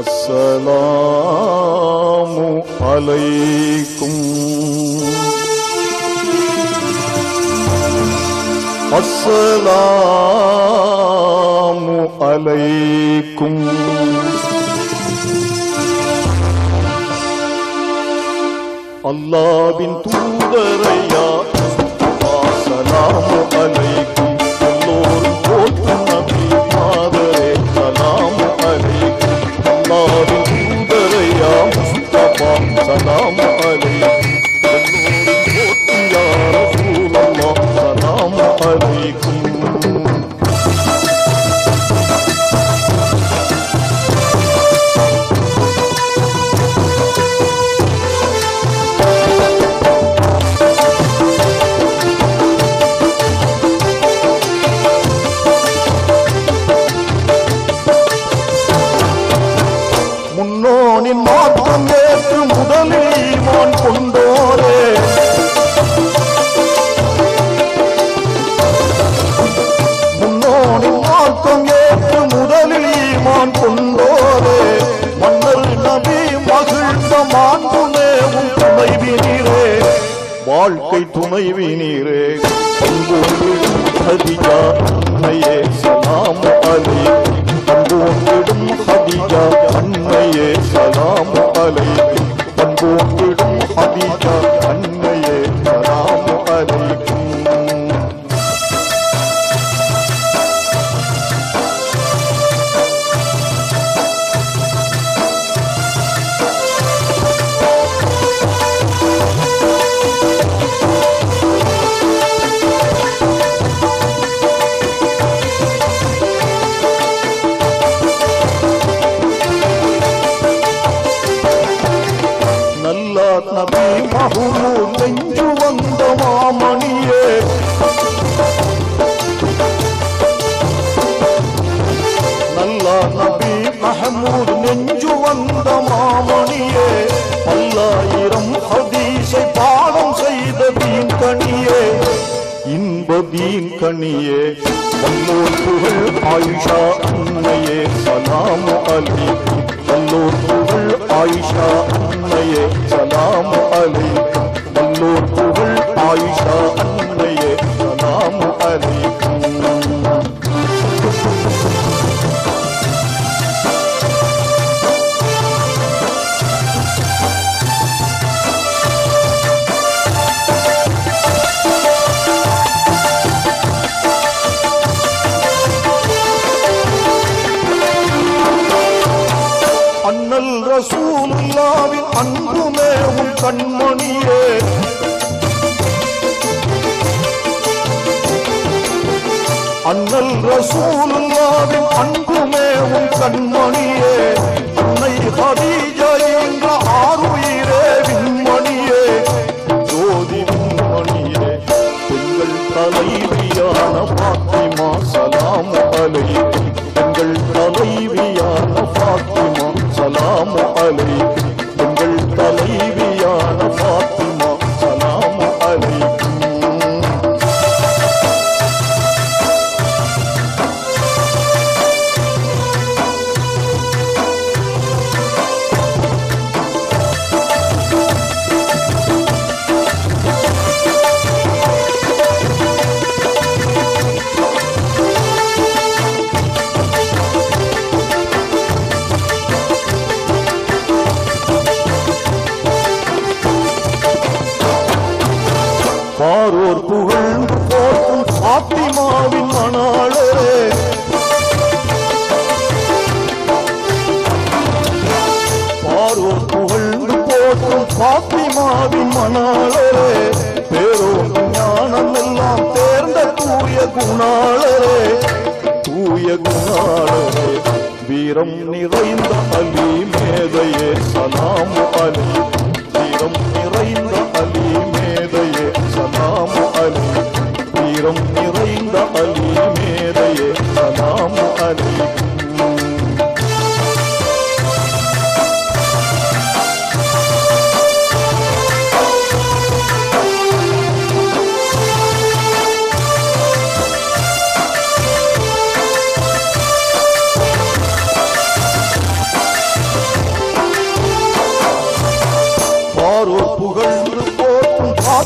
அஸ்ஸலாமு அலைக்கும். அஸ்ஸலாமு அலைக்கும். அல்லாவின் தூதரையா சலாமு அலைக்கும். முன்னோனின் மாற்றம் ஏற்று முதலில் ஈமான் கொண்டோரே. முன்னோனின் மாற்றம் ஏற்று முதலில் ஈமான் கொண்டோரே. மன்னர் நபி மகிழ்ந்த மாண்புமேவும் துணைவினீரே. வாழ்க்கை துணைவினீரே. பங்கோங்கிடும் ஹதிஜா அன்னையே சலாம் அலை பங்கோங்கிடும் ஹதிஜா அன்னையே சலாம் அலை பங்கோங்கிடும் Khadija kaniye Bambu Ayşe anneye Salamu aleyh கண்மணியே. அண்ணல் ரசூலுல்லாவின் அன்புமே உன் கண்மணியே. அன்னை ஹதீஜ போற்றும் பாத்திமாவின் மணாளரே பேரோர் ஞானம் எல்லாம் தேர்ந்த தூய குணாளரே. தூய குணாளரே வீரம் நிறைந்த அலி மேதையே சலாம் அலி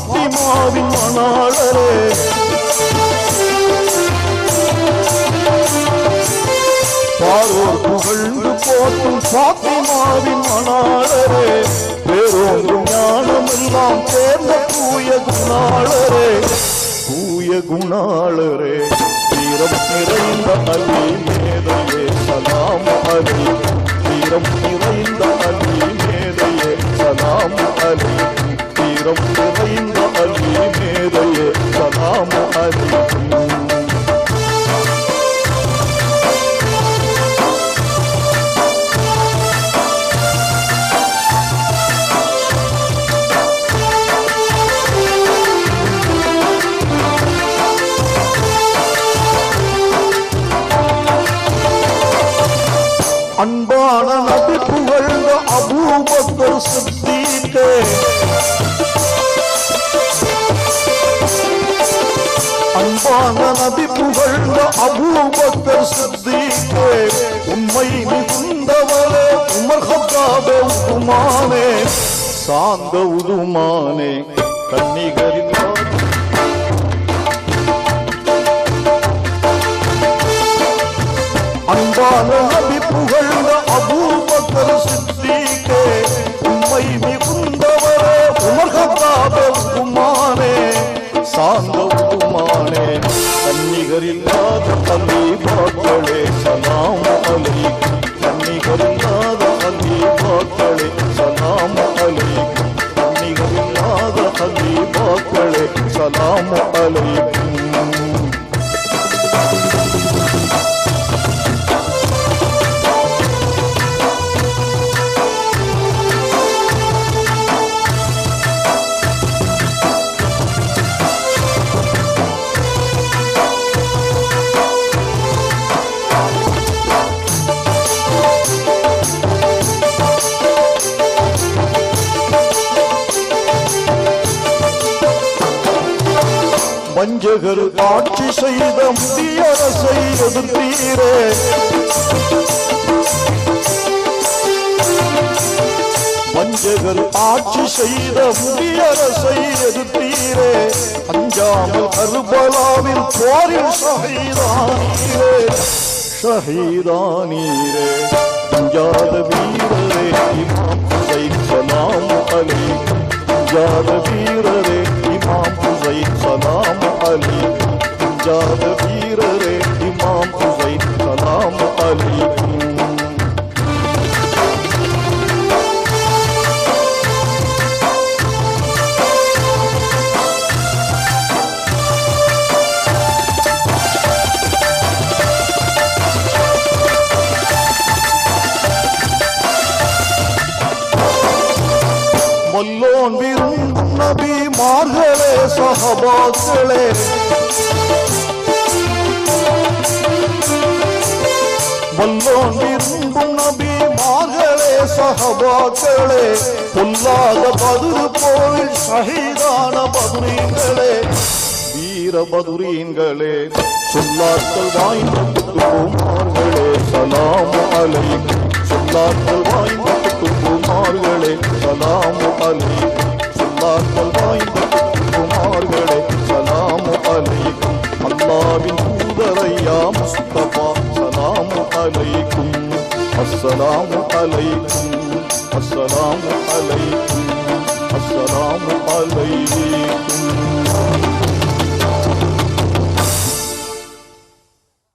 பாத்திமாவின் மணாளரே. பாரோர் புகழ்ந்து போட்டும் போற்றும் மாறி மணாளரே. பேரோங்கும் ஞானமெல்லாம் சேர்ந்த தூய குணாளரே. தூய குணாளரே வீரம் நிறைந்த அலி மேதையே சலாம் அலி வீரம் நிறைந்த அலி மேதையே சலாம் அலி வீரம் நிறைந்த அலி மேதையே சலாம் அலி அன்பான நபி புகழ்ந்த அபூபக்கர் சித்தீக்கே அன்பான நபி புகழ்ந்த அபூபக்கர் சித்திக்கே உண்மை மிகுந்தவரே உமர் ஹத்தாபே உதுமானே சாந்த உதுமானே கன்னிகரின் அன்பான நபி புகழ்ந்த கன்னிகரில்லாத அலி பாக்களே சலாம் அலைக்கும் கன்னிகரில்லாத அலி பாக்களே சலாம் அலைக்கும் கன்னிகரில்லாத அலி பாக்களே சலாம் அலைக்கும் ஆட்சி செய்த முதியரசை எதிர்த்தீரே. வஞ்சகர் ஆட்சி செய்த முதியரசை எதிர்த்தீரே. அஞ்சாமல் கருபலாவில் போரில் சகைதானீரே சகைதானீரே அஞ்சாத வீரரே இமாம் சைக்கலாம் சலாம் அஞ்சாத வீரரே அலி குஞ்சாத வீரரே இமாம் ஹுசைன் சலாம் அலி. வல்லோன் நபி மார்களே சஹபாக்களே வல்லோன் விரும்பும் நபி மார்களே சஹபாக்களே பொல்லாத பதிரு போல் ஷஹீதான பதுரீங்களே வீர பதுரீங்களே சொல்லாக்கள் வாய்ந்த குமார்களே சலாம் அலைக்கும் சொல்லாக்கள் வாய்ந்த குமார்களே சலாம் அலைக்கும் சொல்லாக்கள் வாய்ந்த குமார்களே சலாம் அலைக்கும் அல்லாவின் தூதரையா முஸ்தபா சலாம் அலைக்கும். அஸ்ஸலாமு அலைக்கும் அஸ்ஸலாமு அலைக்கும் அஸ்ஸலாமு அலைக்கும்.